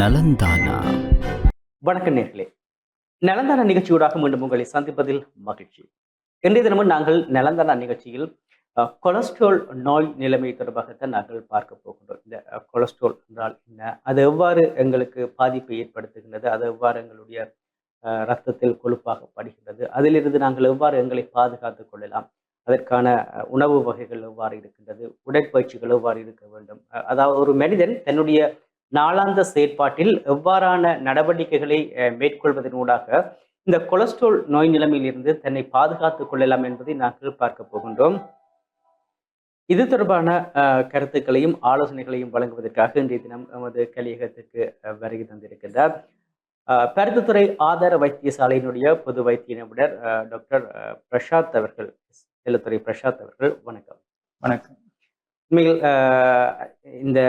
நலந்தானா? வணக்கம் நேர்களே. நலந்தான நிகழ்ச்சியூடாக மீண்டும் உங்களை சந்திப்பதில் மகிழ்ச்சி. இன்றைய தினமும் நாங்கள் நலந்தான நிகழ்ச்சியில் அஹ், கொலஸ்ட்ரால் நோய் நிலைமை தொடர்பாகத்தான் நாங்கள் பார்க்க போகின்றோம். இந்த கொலஸ்ட்ரால் என்றால் என்ன? அது எவ்வாறு எங்களுக்கு பாதிப்பை ஏற்படுத்துகின்றது? அது எவ்வாறு எங்களுடைய அஹ், கொழுப்பாக படுகின்றது? அதிலிருந்து நாங்கள் எவ்வாறு எங்களை பாதுகாத்துக் கொள்ளலாம்? அதற்கான உணவு வகைகள் எவ்வாறு இருக்கின்றது? உடற்பயிற்சிகள் எவ்வாறு இருக்க வேண்டும்? அதாவது ஒரு மனிதன் தன்னுடைய நாளாந்த செயற்பாட்டில் எவ்வாறான நடவடிக்கைகளை மேற்கொள்வதனூடாக இந்த கொலஸ்ட்ரால் நோய் நிலைமையிலிருந்து தன்னை பாதுகாத்துக் கொள்ளலாம் என்பதை நாங்கள் பார்க்க போகின்றோம். இது தொடர்பான கருத்துக்களையும் ஆலோசனைகளையும் வழங்குவதற்காக இன்றைய தினம் நமது கலியகத்துக்கு வருகை தந்திருக்கின்றார். பருத்தித்துறை ஆதார வைத்தியசாலையினுடைய பொது வைத்திய நிபுணர் டாக்டர் பிரசாத் அவர்கள் செல்லத்துறை பிரசாத் அவர்கள் வணக்கம். வணக்கம். உண்மையில் இந்த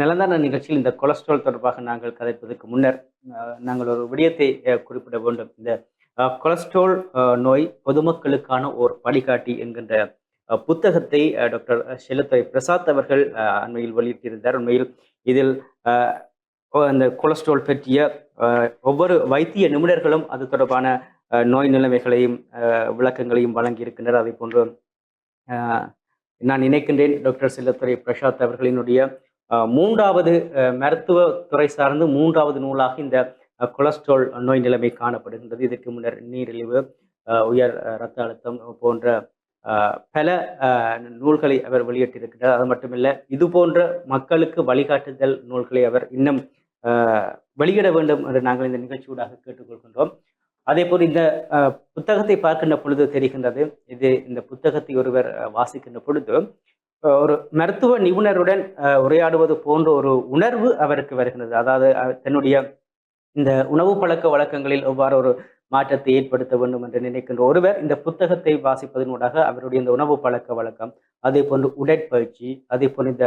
நிலந்தான நிகழ்ச்சியில் இந்த கொலஸ்ட்ரால் தொடர்பாக நாங்கள் கதைப்பதற்கு முன்னர் நாங்கள் ஒரு விடயத்தை குறிப்பிட வேண்டும். இந்த கொலஸ்ட்ரால் நோய் பொதுமக்களுக்கான ஓர் வழிகாட்டி என்கின்ற புத்தகத்தை டாக்டர் செல்லத்துறை பிரசாத் அவர்கள் அண்மையில் வெளியிட்டிருந்தார். உண்மையில் இதில் அந்த கொலஸ்ட்ரால் பற்றிய ஒவ்வொரு வைத்திய நிபுணர்களும் அது தொடர்பான நோய் நிலைமைகளையும் விளக்கங்களையும் வழங்கியிருக்கின்றனர். அதை போன்று நான் நினைக்கின்றேன் டாக்டர் செல்லத்துறை பிரசாத் அவர்களினுடைய மூன்றாவது மருத்துவத்துறை மருத்துவ துறை சார்ந்து மூன்றாவது நூலாக இந்த கொலஸ்ட்ரால் நோய் நிலைமை காணப்படுகின்றது. இதற்கு முன்னர் நீரிழிவு உயர் இரத்த அழுத்தம் போன்ற பல நூல்களை அவர் வெளியிட்டிருக்கிறார். அது மட்டுமில்ல இது போன்ற மக்களுக்கு வழிகாட்டுதல் நூல்களை அவர் இன்னும் வெளியிட வேண்டும் என்று நாங்கள் இந்த நிகழ்ச்சியூடாக கேட்டுக்கொள்கின்றோம். அதே போல் இந்த புத்தகத்தை பார்க்கின்ற பொழுது தெரிகின்றது இது இந்த புத்தகத்தை ஒருவர் வாசிக்கின்ற பொழுது ஒரு மருத்துவ நிபுணருடன் உரையாடுவது போன்ற ஒரு உணர்வு அவருக்கு வருகின்றது அதாவது தன்னுடைய இந்த உணவு பழக்க வழக்கங்களில் எவ்வாறு ஒரு மாற்றத்தை ஏற்படுத்த வேண்டும் என்று நினைக்கின்ற ஒருவர் இந்த புத்தகத்தை வாசிப்பதனூடாக அவருடைய இந்த உணவு பழக்க வழக்கம் அதே போன்று உடற்பயிற்சி அதே போன்று இந்த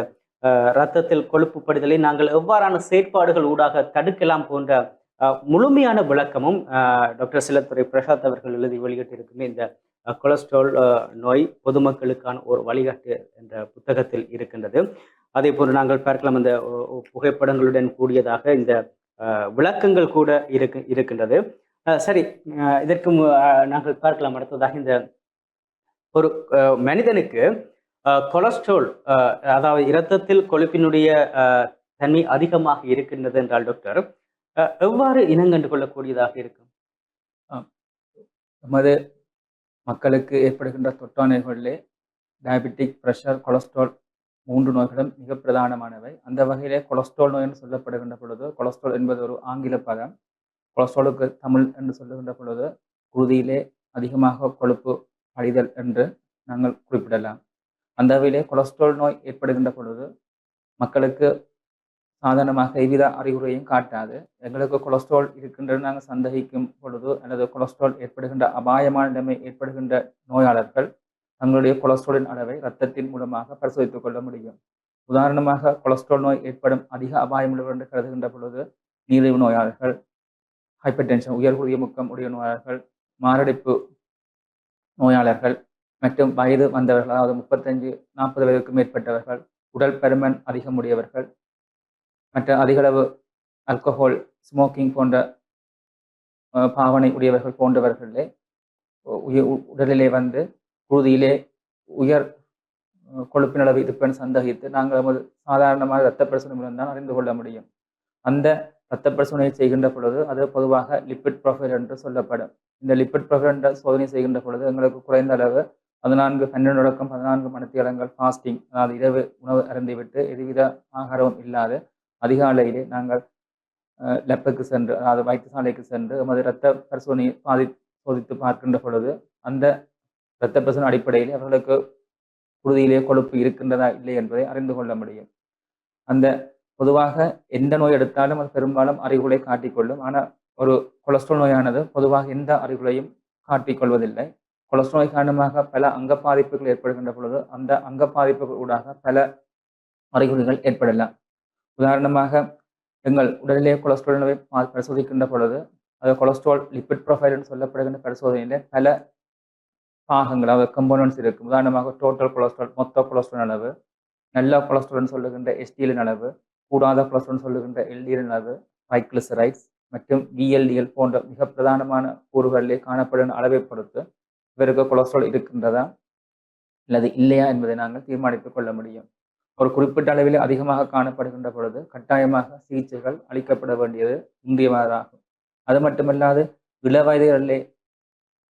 ரத்தத்தில் கொழுப்பு படுதலை நாங்கள் எவ்வாறான செயற்பாடுகள் ஊடாக தடுக்கலாம் போன்ற முழுமையான விளக்கமும் டாக்டர் சிலத்துறை பிரசாத் அவர்கள் எழுதி வெளியிட்டிருக்குமே இந்த கொலஸ்ட்ரால் நோய் பொதுமக்களுக்கான ஒரு வழிகாட்டு என்ற புத்தகத்தில் இருக்கின்றது. அதே போன்று நாங்கள் பார்க்கலாம் இந்த புகைப்படங்களுடன் கூடியதாக இந்த விளக்கங்கள் கூட இருக்கு இருக்கின்றது. சரி இதற்கு நாங்கள் பார்க்கலாம் அடுத்ததாக இந்த ஒரு மனிதனுக்கு கொலஸ்ட்ரால் அதாவது இரத்தத்தில் கொழுப்பினுடைய தன்மை அதிகமாக இருக்கின்றது என்றால் டாக்டர் எவ்வாறு இனங்கண்டு கொள்ளக்கூடியதாக இருக்கும்? நமது மக்களுக்கு ஏற்படுகின்ற தொற்றா நோய்களிலே டயபெட்டிக் ப்ரெஷர் கொலஸ்ட்ரால் மூன்று நோய்களும் மிக பிரதானமானவை. அந்த வகையிலே கொலஸ்ட்ரால் நோய் என்று சொல்லப்படுகின்ற பொழுது கொலஸ்ட்ரால் என்பது ஒரு ஆங்கில பதம். கொலஸ்ட்ராலுக்கு தமிழ் என்று சொல்லுகின்ற பொழுது குருதியிலே அதிகமாக கொழுப்பு அழிதல் என்று நாங்கள் குறிப்பிடலாம். அந்த வகையிலே கொலஸ்ட்ரால் நோய் ஏற்படுகின்ற பொழுது மக்களுக்கு சாதாரணமாக எவ்வித அறிகுறியையும் காட்டாது. எங்களுக்கு கொலஸ்ட்ரால் இருக்கின்றது நாங்கள் சந்தேகிக்கும் பொழுது அல்லது கொலஸ்ட்ரால் ஏற்படுகின்ற அபாயமான நிலைமை ஏற்படுகின்ற நோயாளர்கள் தங்களுடைய கொலஸ்ட்ராலின் அளவை இரத்தத்தின் மூலமாக பரிசோதித்துக் கொள்ள முடியும். உதாரணமாக கொலஸ்ட்ரால் நோய் ஏற்படும் அதிக அபாயம் உள்ளவர் என்று கருதுகின்ற பொழுது நீரிழிவு நோயாளர்கள் ஹைப்பர் டென்ஷன் உயர் குருதிய முக்கம் உடைய நோயாளர்கள் மாரடைப்பு நோயாளர்கள் மற்றும் வயது வந்தவர்கள் அதாவது முப்பத்தஞ்சு நாற்பது வயதுக்கு மேற்பட்டவர்கள் உடல் பருமன் அதிகமுடையவர்கள் மற்ற அதிகளவு ஆல்கஹால் ஸ்மோக்கிங் போன்ற பாவனை உடையவர்கள் போன்றவர்களே உய உ- உடலிலே வந்து குருதியிலே உயர் கொழுப்பின் அளவு இருப்பேன் சந்தேகித்து நாங்கள் நமது சாதாரணமாக இரத்த பரிசோதனை மூலம் தான் அறிந்து கொள்ள முடியும். அந்த இரத்த பரிசோதனை செய்கின்ற பொழுது அது பொதுவாக லிப்பிட் ப்ரொஃபைல் என்று சொல்லப்படும். இந்த லிப்பிட் ப்ரொஃபைல் என்ற சோதனை செய்கின்ற பொழுது எங்களுக்கு குறைந்த அளவு பதினான்கு பன்னெண்டு அடக்கம் பதினான்கு மணித்தியாலங்கள் ஃபாஸ்டிங் அதாவது இரவு உணவு அருந்திவிட்டு எதுவித ஆகாரமும் இல்லாது அதிகாலையிலே நாங்கள் லெப்புக்கு சென்று அதாவது வைத்தியசாலைக்கு சென்று எமது இரத்த பரிசோதனையை பாதி சோதித்து பார்க்கின்ற பொழுது அந்த இரத்த பரிசோதனை அடிப்படையில் அவர்களுக்கு குருதியிலே கொழுப்பு இருக்கின்றதா இல்லை என்பதை அறிந்து கொள்ள முடியும். அந்த பொதுவாக எந்த நோய் எடுத்தாலும் அது பெரும்பாலும் அறிகுறிகளை காட்டிக்கொள்ளும். ஆனால் ஒரு கொலஸ்ட்ரால் நோயானது பொதுவாக எந்த அறிகுறியையும் காட்டிக்கொள்வதில்லை. கொலஸ்ட்ரால் நோய் காரணமாக பல அங்க பாதிப்புகள் ஏற்படுகின்ற பொழுது அந்த அங்க பாதிப்புகள் ஊடாக பல அறிகுறிகள் ஏற்படலாம். உதாரணமாக எங்கள் உடலிலே கொலஸ்ட்ரால் அளவை பரிசோதிக்கின்ற பொழுது அது கொலஸ்ட்ரால் லிப்பிட் ப்ரொஃபைல் என்று சொல்லப்படுகின்ற பரிசோதனையிலே பல பாகங்கள் அதாவது கம்போனன்ட்ஸ் இருக்கும். உதாரணமாக டோட்டல் கொலஸ்ட்ரால் மொத்த கொலஸ்ட்ரால் அளவு நல்ல கொலஸ்ட்ரால் சொல்லுகின்ற எஸ்டிஎலின் அளவு கூடாத கொலஸ்ட்ரால் சொல்லுகின்ற எல்டிஎல் அளவு ட்ரைக்ளிசரைட்ஸ் மற்றும் விஎல்டிஎல் போன்ற மிக பிரதானமான கூறுகளிலே காணப்படும் அளவை பொறுத்து இவருக்கு கொலஸ்ட்ரால் இருக்கின்றதா அல்லது இல்லையா என்பதை நாங்கள் தீர்மானித்துக் கொள்ள முடியும். ஒரு குறிப்பிட்ட அளவில் அதிகமாக காணப்படுகின்ற பொழுது கட்டாயமாக சிகிச்சைகள் அளிக்கப்பட வேண்டியது இன்றியமானதாகும் அது மட்டுமல்லாது இளவயதுகளிலே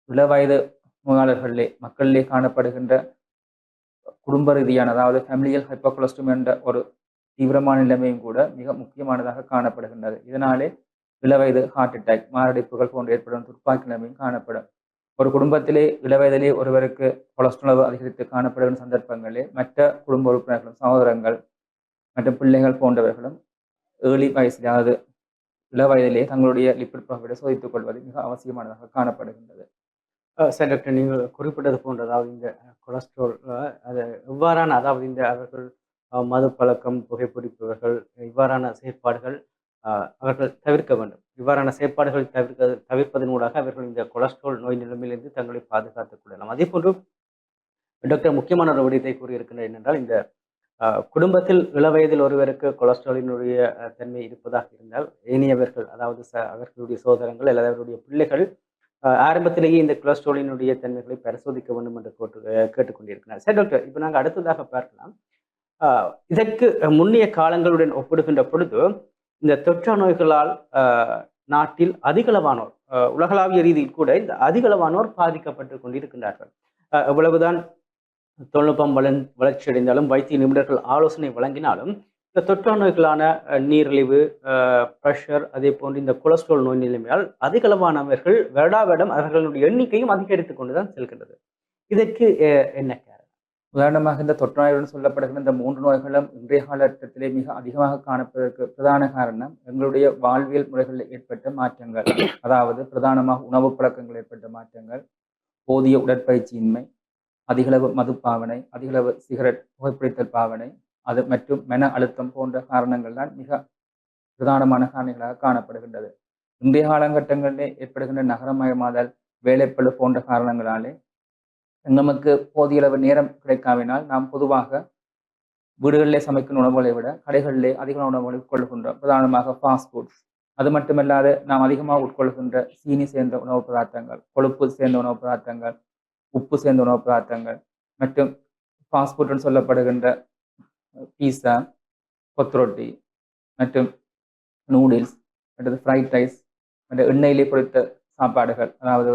இளவயது நோயாளர்களிலே மக்களிலே காணப்படுகின்ற குடும்ப ரீதியான அதாவது ஃபேமிலியல் ஹைப்போகொலஸ்ட்ரம் என்ற ஒரு தீவிரமான நிலைமையும் கூட மிக முக்கியமானதாக காணப்படுகின்றது. இதனாலே இளவயது ஹார்ட் அட்டாக் மாரடைப்புகள் போன்ற ஏற்படும் துப்பாக்கி நிலைமையும் காணப்படும். ஒரு குடும்பத்திலே இளவயதிலே ஒருவருக்கு கொலஸ்ட்ரால் அதிகரித்து காணப்படும் சந்தர்ப்பங்களில் மற்ற குடும்ப உறுப்பினர்களும் சகோதரங்கள் மற்றும் பிள்ளைகள் போன்றவர்களும் ஏர்லி வயசில் அதாவது இளவயதிலே தங்களுடைய லிப்பிட் ப்ராஃபிட்டை சோதித்துக் கொள்வது மிக அவசியமானதாக காணப்படுகின்றது. அஹ் சார் டாக்டர் நீங்கள் குறிப்பிட்டது போன்ற அதாவது இந்த கொலஸ்ட்ரால் அது இவ்வாறான அதாவது இந்த அவர்கள் மது பழக்கம் புகைப்பிடிப்பவர்கள் இவ்வாறான செயற்பாடுகள் அவர்கள் தவிர்க்க வேண்டும். இவ்வாறான செயற்பாடுகள் தவிர்க்க தவிர்ப்பதனூடாக அவர்கள் இந்த கொலஸ்ட்ரால் நோய் நிலைமையிலிருந்து தங்களை பாதுகாத்துக் கொள்ளலாம். அதே போன்று டாக்டர் முக்கியமான ஒரு விடயத்தை கூறியிருக்கின்றார் என்னென்றால் இந்த குடும்பத்தில் இளவயதில் ஒருவருக்கு கொலஸ்ட்ராலினுடைய தன்மை இருப்பதாக இருந்தால் ஏனியவர்கள் அதாவது ச அவர்களுடைய சோதரங்கள் அல்லது அவருடைய பிள்ளைகள் ஆரம்பத்திலேயே இந்த கொலஸ்ட்ராலினுடைய தன்மைகளை பரிசோதிக்க வேண்டும் என்று கேட்டு கேட்டுக்கொண்டிருக்கிறார். சரி டாக்டர் இப்போ நாங்கள் அடுத்ததாக பார்க்கலாம். இதற்கு முன்னைய காலங்களுடன் ஒப்பிடுகின்ற பொழுது இந்த தொற்றா நோய்களால் நாட்டில் அதிகளவானோர் அஹ், உலகளாவிய ரீதியில் கூட இந்த அதிகளவானோர் பாதிக்கப்பட்டு கொண்டிருக்கின்றார்கள். அஹ், எவ்வளவுதான் தொழில்நுட்பம் வளன் வளர்ச்சியடைந்தாலும் வைத்திய நிபுணர்கள் ஆலோசனை வழங்கினாலும் இந்த தொற்றா நோய்களான நீரிழிவு ப்ரெஷர் அதே போன்று இந்த கொலஸ்ட்ரால் நோய் நிலைமையால் அதிகளவானவர்கள் வருடா வருடம் அவர்களுடைய எண்ணிக்கையும் அதிகரித்து கொண்டுதான் செல்கின்றது. இதற்கு என்ன உதாரணமாக இந்த தொற்றுநோயுடன் சொல்லப்படுகிற இந்த மூன்று நோய்களும் இன்றைய காலகட்டத்திலே மிக அதிகமாக காணப்படுவதற்கு பிரதான காரணம் எங்களுடைய வாழ்வியல் முறைகளில் ஏற்பட்ட மாற்றங்கள். அதாவது பிரதானமாக உணவு பழக்கங்கள் ஏற்பட்ட மாற்றங்கள் போதிய உடற்பயிற்சியின்மை அதிகளவு மது பாவனை அதிகளவு சிகரெட் புகைப்பிடித்தல் பாவனை அது மற்றும் மன அழுத்தம் போன்ற காரணங்கள் தான் மிக பிரதானமான காரணிகளாக காணப்படுகின்றது. இன்றைய காலகட்டங்களிலே ஏற்படுகின்ற நகரமயமாதல் வேலைப்பழு போன்ற காரணங்களாலே நமக்கு போதிய அளவு நேரம் கிடைக்காவினால் நாம் பொதுவாக வீடுகளிலே சமைக்கும் உணவுகளை விட கடைகளிலே அதிக உணவுகளை உட்கொள்கின்றோம். பிரதானமாக ஃபாஸ்ட் ஃபுட்ஸ் அது மட்டுமல்லாது நாம் அதிகமாக உட்கொள்கின்ற சீனி சேர்ந்த உணவு பதார்த்தங்கள் கொழுப்பு சேர்ந்த உணவு பதார்த்தங்கள் உப்பு சேர்ந்த உணவு பதார்த்தங்கள் மற்றும் ஃபாஸ்ட் ஃபுட்னு சொல்லப்படுகின்ற பீஸா கொத்ரொட்டி மற்றும் நூடுல்ஸ் மற்றது ஃப்ரைட் ரைஸ் மற்ற எண்ணெயிலே பொறித்த சாப்பாடுகள் அதாவது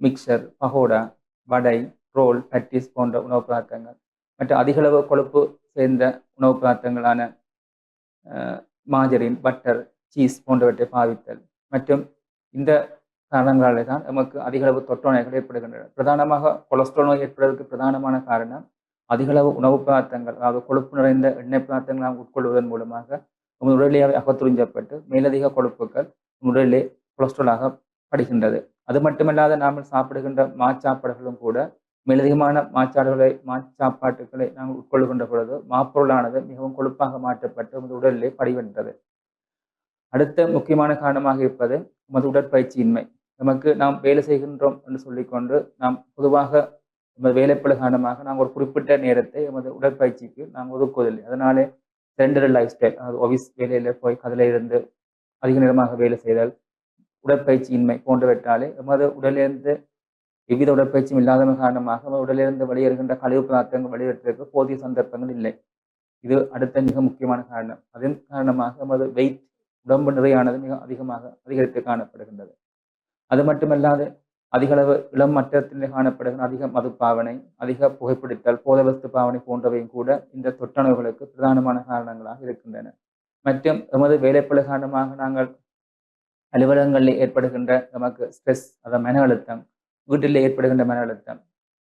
mixture pakoda vada roll patties போன்ற உணவுப் பதார்த்தங்கள் மற்றும் அதிகளவு கொழுப்பு சேர்ந்த உணவுப் பதார்த்தங்களான மாஜரின் பட்டர் சீஸ் போன்றவற்றை பாவித்தல் மற்றும் இந்த காரணங்களாலே தான் நமக்கு அதிகளவு தொற்று நோய்கள் ஏற்படுகின்றன. பிரதானமாக கொலஸ்ட்ரால் நோய் ஏற்படுவதற்கு பிரதானமான காரணம் அதிகளவு உணவு பதார்த்தங்கள் அதாவது கொழுப்பு நிறைந்த எண்ணெய் பதார்த்தங்கள் நாம் உட்கொள்வதன் மூலமாக நமது உடலிலே அகத்துறிஞ்சப்பட்டு மேலதிக கொழுப்புகள் உடலிலே கொலஸ்ட்ராலாக படுகின்றது. அது மட்டுமல்லாத நாம் சாப்பிடுகின்ற மாச்சாப்பாடுகளும் கூட மேலதிகமான மாச்சாடுகளை மாச்சாப்பாட்டுகளை நாங்கள் உட்கொள்கின்ற பொழுது மாப்பொருளானது மிகவும் கொழுப்பாக மாற்றப்பட்டு நமது உடலிலே படிவென்றது. அடுத்த முக்கியமான காரணமாக இருப்பது நமது உடற்பயிற்சியின்மை. நமக்கு நாம் வேலை செய்கின்றோம் என்று சொல்லிக்கொண்டு நாம் பொதுவாக நமது வேலைப்பளு காரணமாக நாங்கள் ஒரு குறிப்பிட்ட நேரத்தை நமது உடற்பயிற்சிக்கு நாங்கள் ஒதுக்குவதில்லை. அதனாலே சென்டர் லைஃப் ஸ்டைல் அதாவது ஆஃபீஸ் வேலையில் போய் அதில் இருந்து அதிக நேரமாக வேலை செய்தால் உடற்பயிற்சியின்மை போன்றவற்றாலே எமது உடலிலிருந்து எவ்வித உடற்பயிற்சியும் இல்லாததன் காரணமாக நமது உடலிலிருந்து வெளியேறுகின்ற கழிவு பதார்த்தங்கள் வெளியேற்றுவதற்கு போதிய சந்தர்ப்பங்கள் இல்லை. இது அடுத்த மிக முக்கியமான காரணம். அதன் காரணமாக நமது வெயிட் உடம்பு நிறையானது மிக அதிகமாக அதிகரித்து காணப்படுகின்றது. அது மட்டுமல்லாது அதிகளவு இளம் மட்டத்தில் காணப்படுகிற அதிக மதுப்பாவனை அதிக புகைப்பிடித்தல் போதவஸ்து பாவனை போன்றவையும் கூட இந்த தொற்றணுகளுக்கு பிரதானமான காரணங்களாக இருக்கின்றன. மற்றும் எமது வேலைப்பழு காரணமாக நாங்கள் அலுவலகங்களில் ஏற்படுகின்ற நமக்கு ஸ்ட்ரெஸ் அதாவது மன அழுத்தம் வீட்டில் ஏற்படுகின்ற மன அழுத்தம்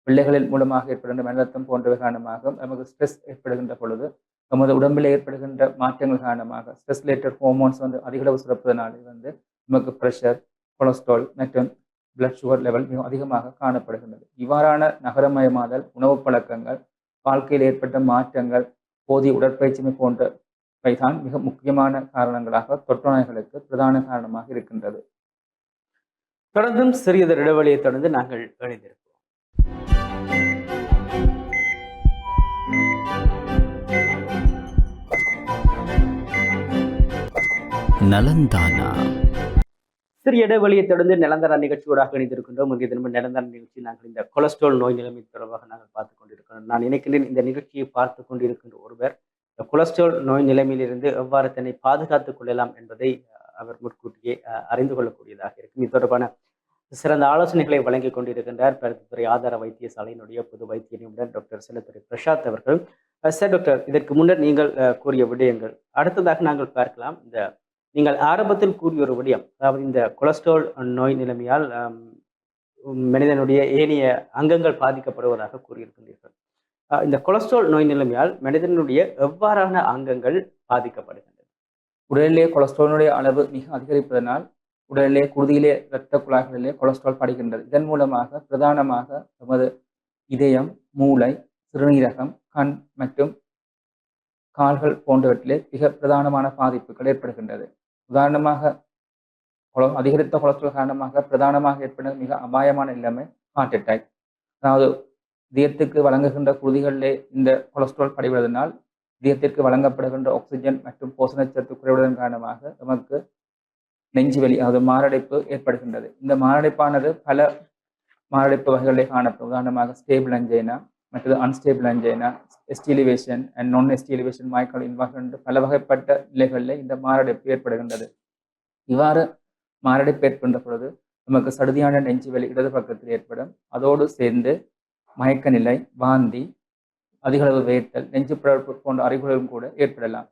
பிள்ளைகளின் மூலமாக ஏற்படுகின்ற மன அழுத்தம் போன்றவை காரணமாக நமக்கு ஸ்ட்ரெஸ் ஏற்படுகின்ற பொழுது நமது உடம்பில் ஏற்படுகின்ற மாற்றங்கள் காரணமாக ஸ்ட்ரெஸ் ரிலேட்டட் ஹோமோன்ஸ் வந்து அதிகளவு சுரப்பதனாலே வந்து நமக்கு ப்ரெஷர் கொலஸ்ட்ரால் மற்றும் பிளட் சுகர் லெவல் மிக அதிகமாக காணப்படுகின்றது. இவ்வாறான நகரமயமாதல் உணவு பழக்கங்கள் வாழ்க்கையில் ஏற்பட்ட மாற்றங்கள் போதிய உடற்பயிற்சிமை போன்ற தான் மிக முக்கியமான காரணங்களாக தொற்று நோய்களுக்கு பிரதான காரணமாக இருக்கின்றது. தொடர்ந்தும் சிறியதொரு இடைவெளியை தொடர்ந்து நாங்கள் இணைந்திருக்கிறோம் நலந்தானா. சிறிய இடைவெளியை தொடர்ந்து நிலந்தர நிகழ்ச்சியோடாக இணைந்திருக்கின்றோம். இன்றைய தினமும் நிலந்தர நிகழ்ச்சி நாங்கள் இந்த கொலஸ்ட்ரால் நோய் நிலைமை தொடர்பாக நாங்கள் பார்த்து கொண்டிருக்கிறோம். நான் நினைக்கின்றேன் இந்த நிகழ்ச்சியை பார்த்து கொண்டிருக்கின்ற ஒருவர் கொலஸ்ட்ரால் நோய் நிலைமையிலிருந்து எவ்வாறு தன்னை பாதுகாத்துக் கொள்ளலாம் என்பதை அவர் முன்கூட்டியே அறிந்து கொள்ளக்கூடியதாக இருக்கும். இது தொடர்பான சிறந்த ஆலோசனைகளை வழங்கிக் கொண்டிருக்கின்றார் பருத்துத்துறை ஆதார வைத்தியசாலையினுடைய பொது வைத்திய நிபுணர் டாக்டர் செல்லத்துறை பிரசாத் அவர்கள். சார் டாக்டர் இதற்கு முன்னர் நீங்கள் கூறிய விடயங்கள். அடுத்ததாக நாங்கள் பார்க்கலாம். இந்த நீங்கள் ஆரம்பத்தில் கூறிய ஒரு விடயம் அதாவது இந்த கொலஸ்ட்ரால் நோய் நிலைமையால் மனிதனுடைய ஏனைய அங்கங்கள் பாதிக்கப்படுவதாக கூறியிருக்கின்றீர்கள். இந்த கொலஸ்ட்ரால் நோய் நிலைமையால் மனிதனுடைய எவ்வாறான அங்கங்கள் பாதிக்கப்படுகின்றன? உடலிலே கொலஸ்ட்ராலினுடைய அளவு மிக அதிகரிப்பதனால் உடலிலே குருதியிலே இரத்த குழாய்களிலே கொலஸ்ட்ரால் படிக்கின்றது. இதன் மூலமாக பிரதானமாக நமது இதயம் மூளை சிறுநீரகம் கண் மற்றும் கால்கள் போன்றவற்றிலே மிக பிரதானமான பாதிப்புகள் ஏற்படுகின்றது. உதாரணமாக அதிகரித்த கொலஸ்ட்ரால் காரணமாக பிரதானமாக ஏற்படும் மிக அபாயமான நிலைமை ஹார்ட் அட்டாக் அதாவது இதயத்துக்கு வழங்குகின்ற குருதிகளிலே இந்த கொலஸ்ட்ரால் படிவதனால் இதயத்திற்கு வழங்கப்படுகின்ற ஆக்சிஜன் மற்றும் போஷணச்சத்து குறைவதன் காரணமாக நமக்கு நெஞ்சு வலி அதாவது மாரடைப்பு ஏற்படுகின்றது. இந்த மாரடைப்பானது பல மாரடைப்பு வகைகளிலே காணப்படும். உதாரணமாக ஸ்டேபிள் அஞ்சைனா மற்றது அன்ஸ்டேபிள் அஞ்சைனா எஸ்டிலிவேஷன் அண்ட் நான் எஸ்டிலிவேஷன் மயக்கம் இன்வால்வ் பல வகைப்பட்ட நிலைகளில் இந்த மாரடைப்பு ஏற்படுகின்றது. இவ்வாறு மாரடைப்பு ஏற்படுகின்ற பொழுது நமக்கு சடுதியான நெஞ்சுவலி இடது பக்கத்தில் ஏற்படும். அதோடு சேர்ந்து மயக்க நிலை வாந்தி அதிகளவு வேர்த்தல் நெஞ்சு பிறப்பு போன்ற அறிகுறிகளும் கூட ஏற்படலாம்.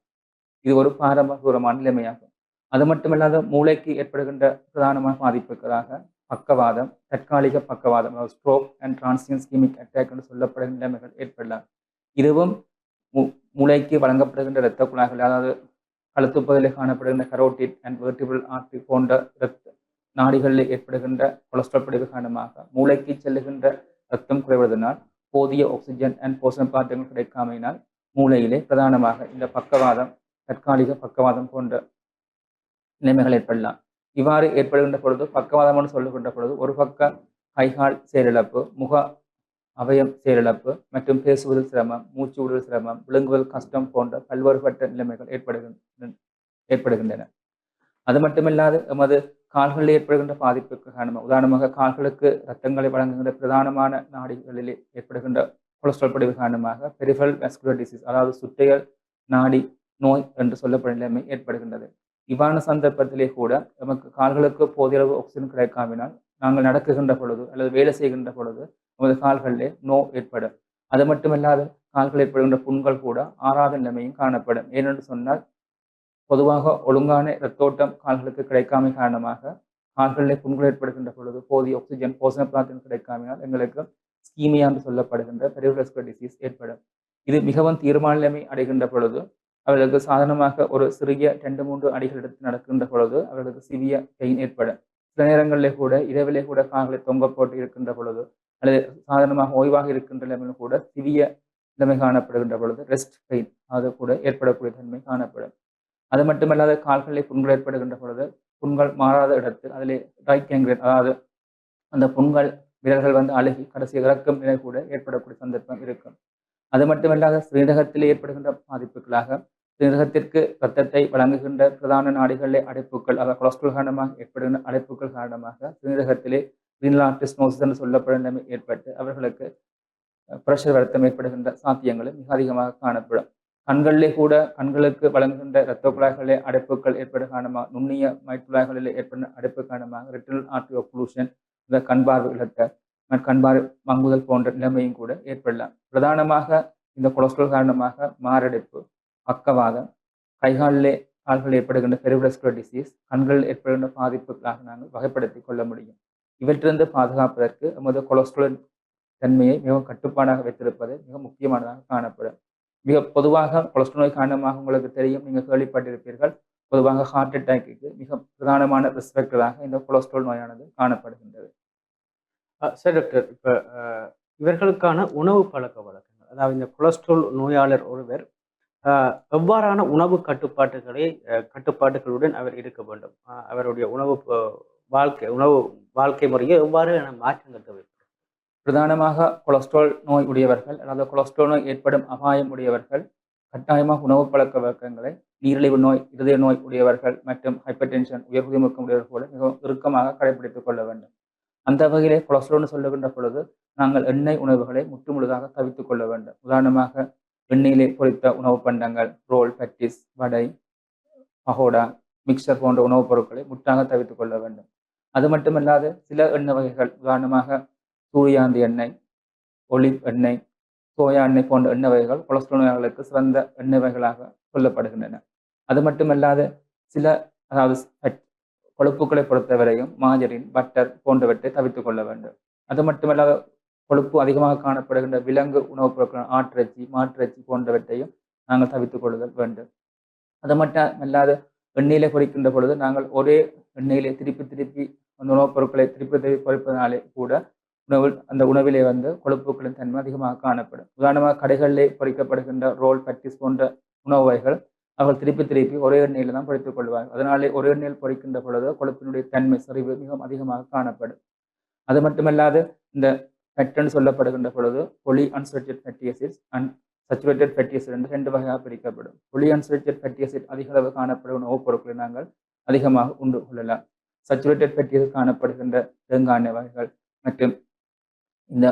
இது ஒரு பாரம்பரியமான நிலைமையாகும் அது மட்டுமல்லாத மூளைக்கு ஏற்படுகின்ற பிரதானமான பாதிப்புகளாக பக்கவாதம் தற்காலிக பக்கவாதம் stroke and transient ischemic attack என்று சொல்லப்படும் நிலைமைகள் ஏற்படலாம். இதுவும் மூ- மூளைக்கு வழங்கப்படுகின்ற இரத்த குழாய்கள் அதாவது கழுத்துப்பகுதியில் காணப்படுகின்ற கரோட்டிட் அண்ட் வெர்டிபிள் ஆர்டி போன்ற இரத்த நாடிகளில் ஏற்படுகின்ற கொலஸ்ட்ரால் படிவு காரணமாக மூளைக்கு செல்லுகின்ற ரத்தம் குறைவதனால் போதிய ஆக்சிஜன் அண்ட் போஷண பாத்திரங்கள் கிடைக்காமையினால் மூளையிலே பிரதானமாக இந்த பக்கவாதம் தற்காலிக பக்கவாதம் போன்ற நிலைமைகள் ஏற்படலாம். இவ்வாறு ஏற்படுகின்ற பொழுது பக்கவாதம் சொல்லுகின்ற பொழுது ஒரு பக்க கைகால் செயலிழப்பு முக அவயம் செயலிழப்பு மற்றும் பேசுவதில் சிரமம் மூச்சு விடுதல் சிரமம் விழுங்குவதில் கஷ்டம் போன்ற பல்வேறுபட்ட நிலைமைகள் ஏற்படுகின்றன ஏற்படுகின்றன. அது மட்டுமில்லாது எமது கால்களில் ஏற்படுகின்ற பாதிப்புக்கு காரணமாக உதாரணமாக கால்களுக்கு ரத்தங்களை வழங்குகின்ற பிரதானமான நாடிகளில் ஏற்படுகின்ற கொலஸ்ட்ரால் படிவு காரணமாக பெரிஃபல் வெஸ்குலர் டிசீஸ் அதாவது சுற்றையல் நாடி நோய் என்று சொல்லப்படும் நிலைமை ஏற்படுகின்றது. இவ்வாறான சந்தர்ப்பத்திலே கூட நமக்கு கால்களுக்கு போதிய அளவு ஆக்சிஜன் கிடைக்காவினால் நாங்கள் நடக்குகின்ற பொழுது அல்லது வேலை செய்கின்ற பொழுது நமது கால்களிலே நோ ஏற்படும். அது மட்டுமல்லாது கால்கள் ஏற்படுகின்ற புண்கள் கூட ஆறாத நிலைமையும் காணப்படும். ஏனென்று சொன்னால் பொதுவாக ஒழுங்கான இரத்தோட்டம் கால்களுக்கு கிடைக்காமை காரணமாக கால்களில் புண்கள் ஏற்படுகின்ற பொழுது போதிய ஆக்சிஜன் போசன பிளாத்தின் கிடைக்காமையால் எங்களுக்கு ஸ்கீமியா என்று சொல்லப்படுகின்ற பெரியோலஸ்கர் டிசீஸ் ஏற்படும். இது மிகவும் தீர்மான நிலைமை அடைகின்ற பொழுது அவர்களுக்கு சாதாரணமாக ஒரு சிறிய ரெண்டு மூன்று அடிகள் எடுத்து நடக்கின்ற பொழுது அவர்களுக்கு சிவிய பெயின் ஏற்படும். சில நேரங்களில் கூட இரவிலே கூட கால்களை தொங்க போட்டு இருக்கின்ற பொழுது அல்லது சாதாரணமாக ஓய்வாக இருக்கின்ற நிலைமையில் கூட சிவிய நிலைமை காணப்படுகின்ற பொழுது ரெஸ்ட் பெயின் அது கூட ஏற்படக்கூடிய தன்மை காணப்படும். அது மட்டுமல்லாத கால்களில் புண்கள் ஏற்படுகின்ற பொழுது புண்கள் மாறாத இடத்தில் அதிலே ரைட் கேங்கிரேட் அதாவது அந்த புண்கள் விரல்கள் வந்து அழுகி கடைசி இறக்கும் நிலை கூட ஏற்படக்கூடிய சந்தர்ப்பம் இருக்கும். அது மட்டுமல்லாத ஸ்ரீரகத்தில் ஏற்படுகின்ற பாதிப்புகளாக ஸ்ரீரகத்திற்கு இரத்தத்தை வழங்குகின்ற பிரதான நாடுகளிலே அடைப்புகள் அதாவது கொலஸ்ட்ரால் காரணமாக ஏற்படுகின்ற அடைப்புகள் காரணமாக ஸ்ரீரகத்திலே ரீனலார்டிஸ்னோசிஸ் என்று சொல்லப்படும் நிலைமை ஏற்பட்டு அவர்களுக்கு பிரஷர் வருத்தம் ஏற்படுகின்ற சாத்தியங்களும் மிக அதிகமாக காணப்படும். கண்களிலே கூட கண்களுக்கு வழங்குகின்ற இரத்த குழாய்களிலே அடைப்புகள் ஏற்பட காரணமாக நுண்ணிய மைத்துழாய்களிலே ஏற்படும் அடைப்பு காரணமாக ரெட்டினல் ஆர்டி ஒக்ளூஷன் இந்த கண் இழக்க கண்பார் மங்குதல் போன்ற நிலைமையும் கூட ஏற்படலாம். பிரதானமாக இந்த கொலஸ்ட்ரால் காரணமாக மாரடைப்பு பக்கவாதம் கைகாலிலே கால்கள் ஏற்படுகின்ற பெரிவஸ்குலர் டிசீஸ் கண்களில் ஏற்படுகின்ற பாதிப்புகளாக நாங்கள் வகைப்படுத்தி கொள்ள முடியும். இவற்றிலிருந்து பாதுகாப்பதற்கு நமது கொலஸ்ட்ரால் தன்மையை மிகவும் கட்டுப்பாடாக வைத்திருப்பது மிக முக்கியமானதாக காணப்படும். மிக பொதுவாக கொலஸ்ட்ரால் நோய் காரணமாக உங்களுக்கு தெரியும். நீங்கள் கேள்விப்பட்டிருப்பீர்கள். பொதுவாக ஹார்ட் அட்டாக்கு மிக பிரதானமான ரிஸ்பெக்டராக இந்த கொலஸ்ட்ரால் நோயானது காணப்படுகின்றது. சார் டாக்டர் இப்போ இவர்களுக்கான உணவு பழக்க வழக்கங்கள் அதாவது இந்த கொலஸ்ட்ரால் நோயாளர் ஒருவர் எவ்வாறான உணவு கட்டுப்பாட்டுகளை கட்டுப்பாட்டுகளுடன் அவர் இருக்க வேண்டும்? அவருடைய உணவு வாழ்க்கை உணவு வாழ்க்கை முறையை எவ்வாறு மாற்றங்கள் தேவை பிரதானமாக கொலஸ்ட்ரால் நோய் உடையவர்கள் அதாவது கொலஸ்ட்ரால் நோய் ஏற்படும் அபாயம் உடையவர்கள் கட்டாயமாக உணவு பழக்க வழக்கங்களை நீரிழிவு நோய் இருதய நோய் உடையவர்கள் மற்றும் ஹைப்பர் டென்ஷன் உயர் உயர்முக்கம் உடையவர்கள் கூட மிகவும் இறுக்கமாக கடைபிடித்துக் கொள்ள வேண்டும். அந்த வகையிலே கொலஸ்ட்ரால்னு சொல்லுகின்ற பொழுது நாங்கள் எண்ணெய் உணவுகளை முற்றுமுழுதாக தவித்துக் கொள்ள வேண்டும். உதாரணமாக எண்ணெயிலே பொறித்த உணவு பண்டங்கள் roll patties vada pakoda mixture போன்ற உணவுப் பொருட்களை முற்றாக தவித்துக் கொள்ள வேண்டும். அது மட்டுமல்லாது சில எண்ணெய் வகைகள் உதாரணமாக சூரியாந்தி எண்ணெய் ஒலிவ் எண்ணெய் சோயா எண்ணெய் போன்ற எண்ணெய் வகைகள் கொலஸ்ட்ரால் நோயாளிகளுக்கு சிறந்த எண்ணெய் வகைகளாக சொல்லப்படுகின்றன. அது மட்டுமல்லாது சில அதாவது கொழுப்புகளை பொறுத்தவரையும் மாஜரின் பட்டர் போன்றவற்றை தவித்துக் கொள்ள வேண்டும். அது மட்டுமல்லாத கொழுப்பு அதிகமாக காணப்படுகின்ற விலங்கு உணவுப் பொருட்கள் ஆட்டிறைச்சி மாட்டிறைச்சி போன்றவற்றையும் நாங்கள் தவித்துக் கொள்ளுதல் வேண்டும். அது மட்டுமல்லாது எண்ணெயிலே பொறிக்கின்ற பொழுது நாங்கள் ஒரே எண்ணெயிலே திருப்பி திருப்பி அந்த உணவுப் பொருட்களை திருப்பி திருப்பி பொறிப்பதனாலே கூட உணவு அந்த உணவிலே வந்து கொழுப்புகளின் தன்மை அதிகமாக காணப்படும். உதாரணமாக கடைகளிலே பொறிக்கப்படுகின்ற ரோல் பட்டிஸ் போன்ற உணவு வகைகள் அவர்கள் திருப்பி திருப்பி ஒரே எண்ணெயில் தான் பொறித்துக் கொள்வார்கள். அதனாலே ஒரே எண்ணெயில் பொறிக்கின்ற பொழுது கொழுப்பினுடைய தன்மை சரிவு மிகவும் அதிகமாக காணப்படும். அது மட்டுமல்லாது இந்த ஃபெட்டன் சொல்லப்படுகின்ற பொழுது poly unsaturated fatty acids and saturated fatty acid என்று ரெண்டு வகையாக பிரிக்கப்படும். பொலி அன்சேச்சுரேட் ஃபெட்டி அசிட் அதிக அளவு காணப்படும் உணவுப் பொருட்களை நாங்கள் அதிகமாக உண்டு கொள்ளலாம். சச்சுரேட்டட் ஃபெட்டி அசிட் காணப்படுகின்ற தேங்காய் எண்ணெய் வகைகள் மற்றும் இந்த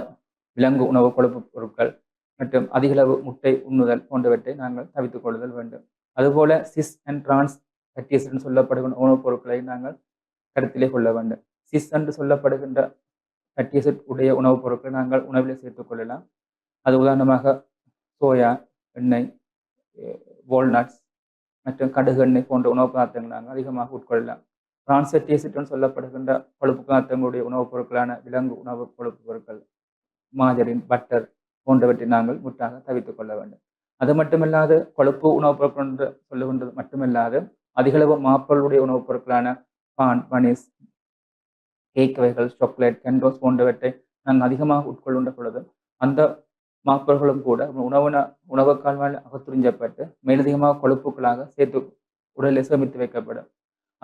விலங்கு உணவு கொழுப்பு பொருட்கள் மற்றும் அதிகளவு முட்டை உண்ணுதல் போன்றவற்றை நாங்கள் தவித்துக் கொள்ளுதல் வேண்டும். அதுபோல சிஸ் அண்ட் டிரான்ஸ் ஃபேட்டி என்று சொல்லப்படுகின்ற உணவுப் பொருட்களை நாங்கள் கருத்திலே கொள்ள வேண்டும். சிஸ் என்று சொல்லப்படுகின்ற ஃபேட்டி உடைய உணவுப் பொருட்களை நாங்கள் உணவில் சேர்த்துக் கொள்ளலாம். அது உதாரணமாக சோயா எண்ணெய் வால்நட்ஸ் மற்றும் கடுகு எண்ணெய் போன்ற உணவு பதார்த்தங்கள் நாங்கள் அதிகமாக உட்கொள்ளலாம். டிரான்ஸ்ஃபேட்டி சொல்லப்படுகின்ற கொழுப்பு காத்தங்களுடைய உணவுப் பொருட்களான விலங்கு உணவு கொழுப்பு பொருட்கள் மாஜரின் பட்டர் போன்றவற்றை நாங்கள் முற்றாக தவித்துக் கொள்ள வேண்டும். அது மட்டுமல்லாது கொழுப்பு உணவுப் பொருட்கள் என்று சொல்லுகின்றது மட்டுமல்லாது அதிகளவு மாப்பளுடைய உணவுப் பொருட்களான பான் பனிஸ் கேக் வகைகள் சாக்லேட் கெண்டோஸ் போன்றவற்றை நாங்கள் அதிகமாக உட்கொள்கின்ற பொழுது அந்த மாப்பிள்களும் கூட உணவுன உணவு கால்வாயில் அகத்துறிஞ்சப்பட்டு மேலதிகமாக கொழுப்புகளாக சேர்த்து உடலில் சேமித்து வைக்கப்படும்.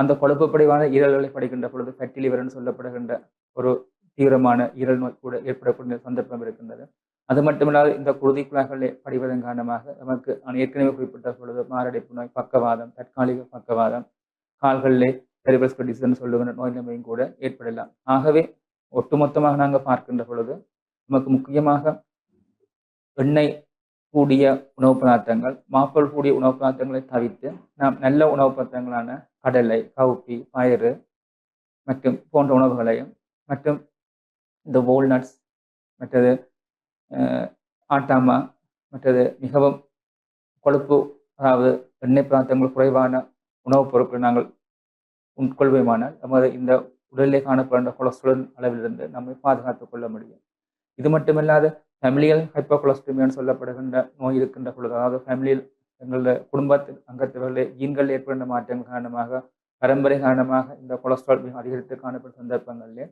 அந்த கொழுப்பு படிவான ஈரல்களை படிக்கின்ற பொழுது ஃபேட்டி லிவர்னு சொல்லப்படுகின்ற ஒரு தீவிரமான ஈரல் நோய் கூட ஏற்படக்கூடிய சந்தர்ப்பம் இருக்கின்றது. அது மட்டுமில்லாது இந்த குருதி குழாய்களை படிவதன் காரணமாக நமக்கு நான் ஏற்கனவே குறிப்பிட்ட பொழுது மாரடைப்பு நோய் பக்கவாதம் தற்காலிக பக்கவாதம் கால்களிலே பெரிபஸ்கடிசன் சொல்லுகின்ற நோய் நிலைமையும் கூட ஏற்படலாம். ஆகவே ஒட்டுமொத்தமாக நாங்கள் பார்க்கின்ற பொழுது நமக்கு முக்கியமாக எண்ணெய் கூடிய உணவு பதார்த்தங்கள் மாப்பிள் கூடிய உணவு பதார்த்தங்களை தவிர்த்து நாம் நல்ல உணவு பதார்த்தங்களான கடலை கவுப்பி பயறு மற்றும் போன்ற உணவுகளையும் மற்றும் இந்த வால்நட்ஸ் மற்றது ஆட்டாமா மற்றது மிகவும் கொழுப்பு அதாவது எண்ணெய் பதார்த்தங்கள் குறைவான உணவுப் பொருட்களை நாங்கள் உட்கொள்வோமானால் நமது இந்த உடலிலே காணப்படுகின்ற கொலஸ்ட்ரால் அளவிலிருந்து நம்மை பாதுகாத்துக் கொள்ள முடியும். இது மட்டுமில்லாத ஃபேமிலியல் ஹைப்போகொலஸ்ட்ரமியான்னு சொல்லப்படுகின்ற நோய் இருக்கின்ற பொழுது அதாவது ஃபேமிலியில் எங்களுடைய குடும்பத்தில் அங்கத்தவர்களே ஜீன்கள் ஏற்படுகின்ற மாற்றங்கள் காரணமாக பரம்பரை காரணமாக இந்த கொலஸ்ட்ரால் மிக அதிகரித்து காணப்படும் சந்தர்ப்பங்களிலே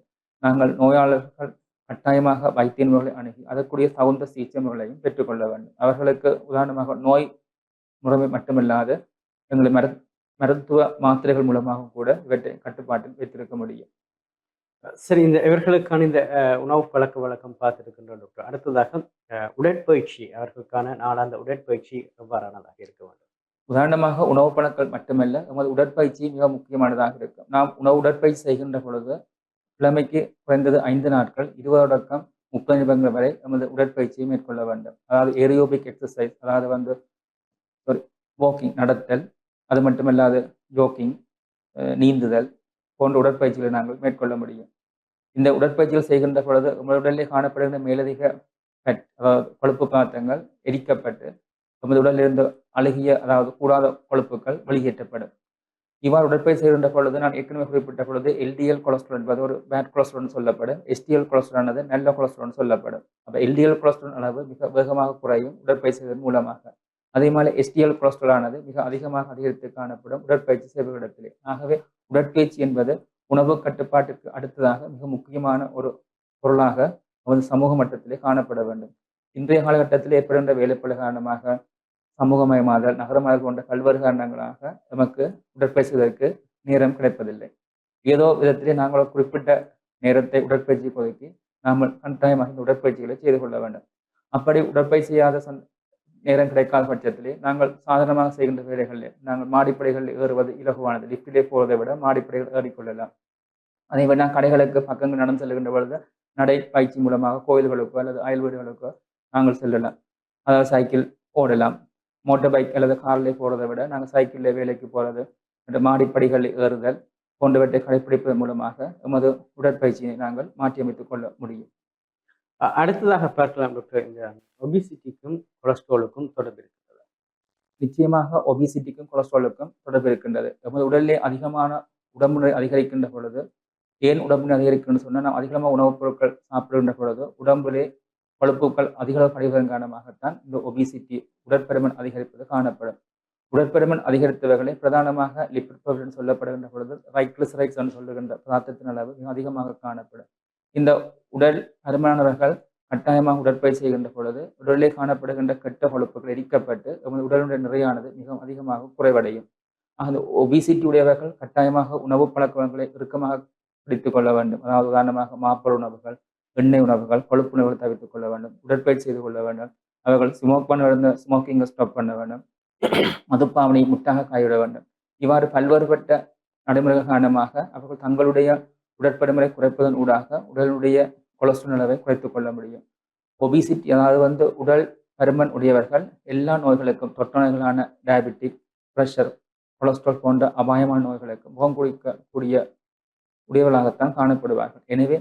நாங்கள் நோயாளர்கள் கட்டாயமாக வைத்திய முறைகளை அணுகி அதற்குரிய தகுந்த சிகிச்சை முறைகளையும் பெற்றுக்கொள்ள வேண்டும். அவர்களுக்கு உதாரணமாக நோய் முறைமை மட்டுமில்லாது எங்களை மரு மருத்துவ மாத்திரைகள் மூலமாக கூட இவற்றை கட்டுப்பாட்டில் வைத்திருக்க முடியும். சரி இந்த இவர்களுக்கான இந்த உணவு பழக்க வழக்கம் பார்த்துருக்கின்றோம் டாக்டர். அடுத்ததாக உடற்பயிற்சி அவர்களுக்கான நாளாந்த உடற்பயிற்சி எவ்வாறானதாக இருக்க வேண்டும்? உதாரணமாக உணவு பழக்கம் மட்டுமல்ல நமது உடற்பயிற்சி மிக முக்கியமானதாக இருக்கும். நாம் உணவு உடற்பயிற்சி செய்கின்ற பொழுது கிழமைக்கு குறைந்தது ஐந்து நாட்கள் இருபது தொடக்கம் முப்பது நிமிடங்கள் வரை நமது உடற்பயிற்சியை மேற்கொள்ள வேண்டும். அதாவது ஏரியோபிக் எக்ஸசைஸ் அதாவது வந்து ஒரு வாக்கிங் நடத்தல் அது மட்டுமல்லாது ஜோக்கிங் நீந்துதல் போன்ற உடற்பயிற்சிகளை நாங்கள் மேற்கொள்ள முடியும். இந்த உடற்பயிற்சிகள் செய்கின்ற பொழுது உங்கள் உடலில் காணப்படுகின்ற மேலதிக fat, அதாவது கொழுப்பு பதார்த்தங்கள் எரிக்கப்பட்டு நமது உடலில் இருந்து அழுகிய அதாவது கூடாத கொழுப்புகள் வெளியேற்றப்படும். இவ்வாறு உடற்பயிற்சி செய்கின்ற பொழுது நான் ஏற்கனவே குறிப்பிட்ட பொழுது எல்டிஎல் கொலஸ்ட்ரால் என்பது ஒரு பேட் கொலஸ்ட்ரால் சொல்லப்படும். எஸ்டிஎல் கொலஸ்ட்ரானது நல்ல கொலஸ்ட்ரால் சொல்லப்படும். அப்போ எல்டிஎல் கொலஸ்ட்ரால் அளவு மிக வேகமாக குறையும் உடற்பயிற்சி செய்வதன் மூலமாக. அதே மாதிரி எஸ்டிஎல் கொலஸ்ட்ரால் ஆனது மிக அதிகமாக அதிகரித்து காணப்படும் உடற்பயிற்சி செய்வதிடத்திலே ஆகவே உடற்பயிற்சி என்பது உணவு கட்டுப்பாட்டுக்கு அடுத்ததாக மிக முக்கியமான ஒரு பொருளாக நமது சமூக மட்டத்திலே காணப்பட வேண்டும். இன்றைய காலகட்டத்தில் ஏற்படுகின்ற வேலைப்பளு காரணமாக சமூகமயமாதல் நகரமாதல் போன்ற கல்வறு காரணங்களாக நமக்கு உடற்பயிற்சிவதற்கு நேரம் கிடைப்பதில்லை. ஏதோ விதத்திலே நாங்கள் ஒரு குறிப்பிட்ட நேரத்தை உடற்பயிற்சி ஒதுக்கி நாம் கட்டாயமாக இந்த உடற்பயிற்சிகளை செய்து கொள்ள வேண்டும். அப்படி உடற்பயிற்சி செய்யாத நேரம் கிடைக்காத பட்சத்திலே நாங்கள் சாதாரணமாக செய்கின்ற வேலைகளில் நாங்கள் மாடிப்படைகளில் ஏறுவது இலகுவானது. லிஃப்டிலே போவதை விட மாடிப்படைகள் ஏறிக்கொள்ளலாம். அதே விட நான் கடைகளுக்கு பக்கங்கள் நடந்து செல்கின்ற பொழுது நடை பயிற்சி மூலமாக கோயில்களுக்கோ அல்லது அயல் வீடுகளுக்கோ நாங்கள் செல்லலாம். அதாவது சைக்கிள் ஓடலாம். மோட்டர் பைக் அல்லது காரிலே போகிறதை விட நாங்கள் சைக்கிளில் வேலைக்கு போகிறது மற்றும் மாடிப்படிகளில் ஏறுதல் போன்றவற்றை கடைப்பிடிப்பதன் மூலமாக எமது உடற்பயிற்சியை நாங்கள் மாற்றியமைத்துக் கொள்ள முடியும். அடுத்ததாக பார்க்கலாம் டாக்டர் இந்த ஒபிசிட்டிக்கும் கொலஸ்ட்ராலுக்கும் தொடர்பு இருக்கின்றது. நிச்சயமாக ஒபிசிட்டிக்கும் கொலஸ்ட்ராலுக்கும் தொடர்பு இருக்கின்றது. நமது உடலிலே அதிகமான உடம்புநிலை அதிகரிக்கின்ற பொழுது ஏன் உடம்புநிலை அதிகரிக்குன்னு சொன்னால் நாம் அதிகமாக உணவுப் பொருட்கள் சாப்பிடுகின்ற பொழுது உடம்பிலே கொழுப்புகள் அதிகளவு படிவதன் காரணமாகத்தான் இந்த ஒபிசிட்டி உடற்பருமன் அதிகரிப்பது காணப்படும். உடற்பருமன் அதிகரித்தவர்களை பிரதானமாக லிபிட் சொல்லப்படுகின்ற பொழுது ரைக்ளிசரைட்ஸ் என்று சொல்லுகின்ற பதார்த்தத்தின் அளவு மிக அதிகமாக காணப்படும். இந்த உடல் பருமனானவர்கள் கட்டாயமாக உடற்பயிற்சி செய்கின்ற பொழுது உடலிலே காணப்படுகின்ற கெட்ட கொழுப்புகள் எரிக்கப்பட்டு நமது உடலுடைய நிறையானது மிகவும் அதிகமாக குறைவடையும். அந்த ஒபிசிட்டி உடையவர்கள் கட்டாயமாக உணவு பழக்க வழக்கங்களை இறுக்கமாக பிடித்துக் கொள்ள வேண்டும். அதாவது உதாரணமாக மாப்பழ உணவுகள் எண்ணெய் உணவுகள் கொழுப்பு உணவுகள் தவிர்த்துக் கொள்ள வேண்டும் உடற்பயிற்சி செய்து கொள்ள வேண்டும் அவர்கள் ஸ்மோக் பண்ண இருந்த ஸ்மோக்கிங்கை ஸ்டாப் பண்ண வேண்டும் மதுப்பாவனை முட்டாக காய்விட வேண்டும். இவ்வாறு பல்வேறுபட்ட நடைமுறைகள் காரணமாக அவர்கள் தங்களுடைய உடற்பருமனை குறைப்பதன் ஊடாக உடலுடைய கொலஸ்ட்ரால் அளவை குறைத்துக் கொள்ள முடியும். ஒபிசிட்டி அதாவது வந்து உடல் பருமன் உடையவர்கள் எல்லா நோய்களுக்கும் தொற்று நோய்களான டயபெட்டிக் ப்ரெஷர் கொலஸ்ட்ரால் போன்ற அபாயமான நோய்களுக்கு முகம் குடிக்கக்கூடிய உடையவர்களாகத்தான் காணப்படுவார்கள். எனவே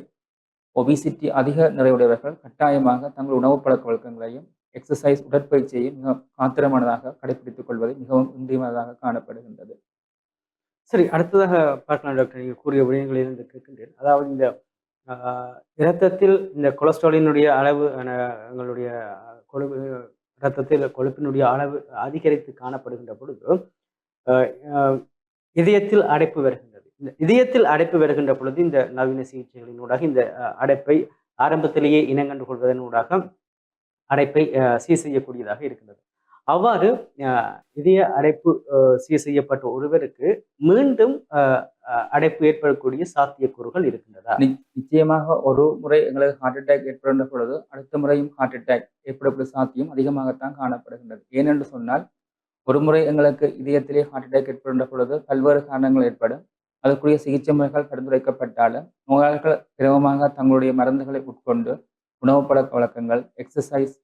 ஒபிசிட்டி அதிக நிறைவுடையவர்கள் கட்டாயமாக தங்கள் உணவு பழக்க வழக்கங்களையும் எக்ஸசைஸ் உடற்பயிற்சியையும் மிக காத்திரமானதாக கடைபிடித்துக் கொள்வது மிகவும் இன்றியமானதாக காணப்படுகின்றது. சரி அடுத்ததாக பார்க்கலாம் டாக்டர். நீங்கள் கூறிய விடயங்களிலிருந்து கேட்கின்றேன். அதாவது இந்த இரத்தத்தில் இந்த கொலஸ்ட்ராலினுடைய அளவு எங்களுடைய கொழுப்பு இரத்தத்தில் கொழுப்பினுடைய அளவு அதிகரித்து காணப்படுகின்ற பொழுது இதயத்தில் அடைப்பு வருகின்றது. இந்த இதயத்தில் அடைப்பு வருகின்ற பொழுது இந்த நவீன சிகிச்சைகளினூடாக இந்த அடைப்பை ஆரம்பத்திலேயே இனங்கண்டு கொள்வதனூடாக அடைப்பை சீர் செய்யக்கூடியதாக இருக்கின்றது. அவ்வாறு இதய அடைப்பு சீர் செய்யப்பட்ட ஒருவருக்கு மீண்டும் அடைப்பு ஏற்படக்கூடிய சாத்தியக்கூறுகள் இருக்கின்றதா? நிச்சயமாக ஒரு முறை எங்களுக்கு ஹார்ட் அட்டாக் ஏற்படுகின்ற பொழுது அடுத்த முறையும் ஹார்ட் அட்டாக் ஏற்படக்கூடிய சாத்தியம் அதிகமாகத்தான் காணப்படுகின்றது. ஏனென்று சொன்னால் ஒரு முறை எங்களுக்கு இதயத்திலே ஹார்ட் அட்டாக் ஏற்படுகின்ற பொழுது பல்வேறு காரணங்கள் ஏற்படும். அதற்குரிய சிகிச்சை முறைகள் பரிந்துரைக்கப்பட்டாலும் நோயாளர்கள் திரவமாக தங்களுடைய மருந்துகளை உட்கொண்டு உணவு பழக்க வழக்கங்கள் எக்ஸசைஸ்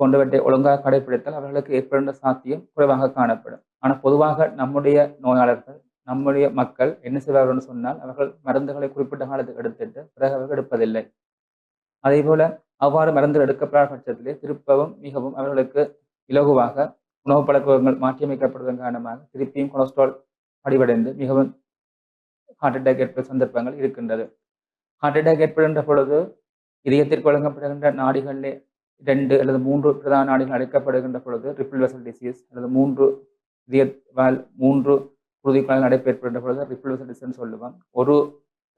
போன்றவற்றை ஒழுங்காக கடைபிடித்தால் அவர்களுக்கு ஏற்படுகின்ற சாத்தியம் குறைவாக காணப்படும். ஆனால் பொதுவாக நம்முடைய நோயாளர்கள் நம்முடைய மக்கள் என்ன செய்வார்கள் சொன்னால் அவர்கள் மருந்துகளை குறிப்பிட்ட காலத்துக்கு எடுத்துட்டு பிறகு அவர்கள் எடுப்பதில்லை. அதே போல அவ்வாறு மருந்துகள் எடுக்கப்படாத பட்சத்திலே திருப்பவும் மிகவும் அவர்களுக்கு இலகுவாக உணவு பழக்கங்கள் மாற்றியமைக்கப்படுவதன் காரணமாக திருப்பியும் கொலஸ்ட்ரால் படிவடைந்து மிகவும் ஹார்ட் அட்டாக் ஏற்படும் சந்தர்ப்பங்கள் இருக்கின்றது. ஹார்ட் அட்டாக் ஏற்படுகின்ற பொழுது இதயத்திற்கு வழங்கப்படுகின்ற நாடிகளிலே இரண்டு அல்லது மூன்று பிரதான நாடுகள் அடைக்கப்படுகின்ற பொழுது ரிப்பிள் வெசல் டிசீஸ் அல்லது மூன்று இதயவால் மூன்று குருதிக்குழாய் அடைப்பு ஏற்படுகின்ற பொழுது ரிப்பிள் வெசல் டிசீஸ் சொல்லுவோம் ஒரு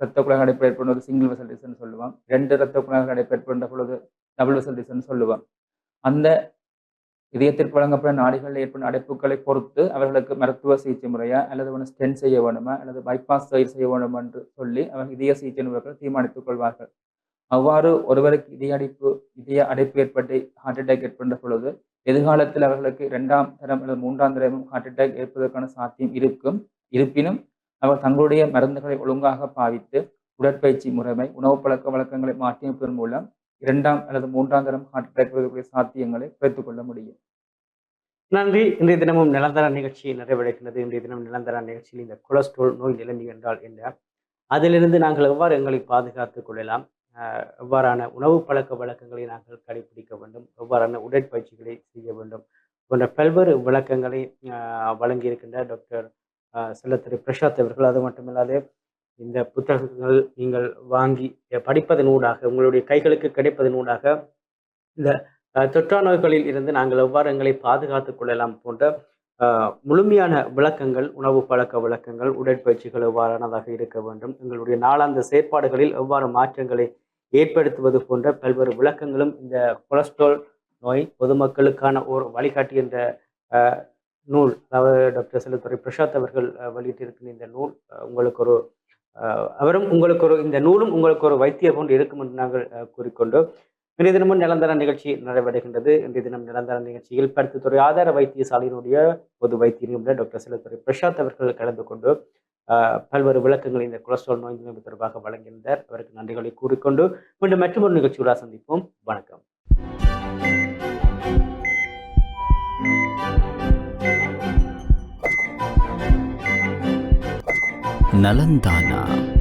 இரத்த குழாய் அடைப்பு ஏற்படுவது சிங்கிள் வெசல் டிசீஸ் சொல்லுவோம் ரெண்டு இரத்த குழாய் அடைப்பு ஏற்படுகின்ற பொழுது டபுள் வெசல் டிசீஸ் சொல்லுவோம் அந்த இதயத்திற்கு வழங்கப்படும் நாடுகளில் ஏற்படும் அடைப்புகளை பொறுத்து அவர்களுக்கு மருத்துவ சிகிச்சை முறையா அல்லது ஒன்று ஸ்டென் செய்ய வேணுமா அல்லது பைபாஸ் செய்ய வேண்டுமா என்று சொல்லி அவர்கள் இதய சிகிச்சை முறைகள் தீர்மானித்துக் கொள்வார்கள். அவ்வாறு ஒருவருக்கு இதய அடைப்பு இதய அடைப்பு ஏற்பட்டு ஹார்ட் அட்டாக் ஏற்படுகின்ற பொழுது எதிர்காலத்தில் அவர்களுக்கு இரண்டாம் தரம் அல்லது மூன்றாம் தரமும் ஹார்ட் அட்டாக் ஏற்பதற்கான சாத்தியம் இருக்கும். இருப்பினும் அவர் தங்களுடைய மருந்துகளை ஒழுங்காக பாவித்து உடற்பயிற்சி முறைமை உணவு பழக்க வழக்கங்களை மாற்றியமைப்பதன் மூலம் இரண்டாம் அல்லது மூன்றாம் தரம் ஹார்ட் அட்டாக் வருவதற்குரிய சாத்தியங்களை குறைத்துக் கொள்ள முடியும். நன்றி. இன்றைய தினமும் நிலந்தர நிகழ்ச்சி நிறைவடைகிறது இன்றைய தினம் நிலந்தர நிகழ்ச்சியில் இந்த கொலஸ்ட்ரால் நோய் நிலைமை என்றால் என்ன? அதிலிருந்து நாங்கள் எவ்வாறு எங்களை பாதுகாத்துக் கொள்ளலாம்? எவ்வாறான உணவு பழக்க வழக்கங்களை நாங்கள் கடைபிடிக்க வேண்டும் எவ்வாறான உடற்பயிற்சிகளை செய்ய வேண்டும் போன்ற பல்வேறு விளக்கங்களை வழங்கியிருக்கின்ற டாக்டர் ஆஹ் பிரசாத் அவர்கள். அது மட்டுமில்லாது இந்த புத்தகங்கள் நீங்கள் வாங்கி படிப்பதன் ஊடாக உங்களுடைய கைகளுக்கு கிடைப்பதன் ஊடாக இந்த தொற்றா நோய்களில் இருந்து நாங்கள் எவ்வாறு எங்களை பாதுகாத்து கொள்ளலாம் போன்ற முழுமையான விளக்கங்கள் உணவு பழக்க விளக்கங்கள் உடற்பயிற்சிகள் எவ்வாறானதாக இருக்க வேண்டும் எங்களுடைய நாளாந்த செயற்பாடுகளில் எவ்வாறு மாற்றங்களை ஏற்படுத்துவது போன்ற பல்வேறு விளக்கங்களும் இந்த கொலஸ்ட்ரால் நோய் பொதுமக்களுக்கான ஒரு வழிகாட்டி என்ற நூல் அதாவது டாக்டர் செல்லத்துறை பிரசாத் அவர்கள் வெளியிட்டிருக்கிற இந்த நூல் உங்களுக்கு ஒரு அவரும் உங்களுக்கு ஒரு இந்த நூலும் உங்களுக்கு ஒரு வைத்திய போன்று இருக்கும் என்று நாங்கள் கூறிக்கொண்டோம். இன்றைய தினமும் நிலந்தர நிகழ்ச்சி நிறைவடைகின்றது. இன்றைய தினம் நிலந்தர நிகழ்ச்சியில் பருத்துத்துறை ஆதார வைத்தியசாலையினுடைய பொது வைத்திய நிபுணர் டாக்டர் செல்லத்துறை பிரசாத் அவர்கள் கலந்து கொண்டு பல்வேறு விளக்கங்களை இந்த கொலஸ்ட்ரால் நோய் நிலைமை தொடர்பாக வழங்கியிருந்தார். அவருக்கு நன்றிகளை கூறிக்கொண்டு மீண்டும் மற்றொரு நிகழ்ச்சியோட சந்திப்போம். வணக்கம். நலந்தானா.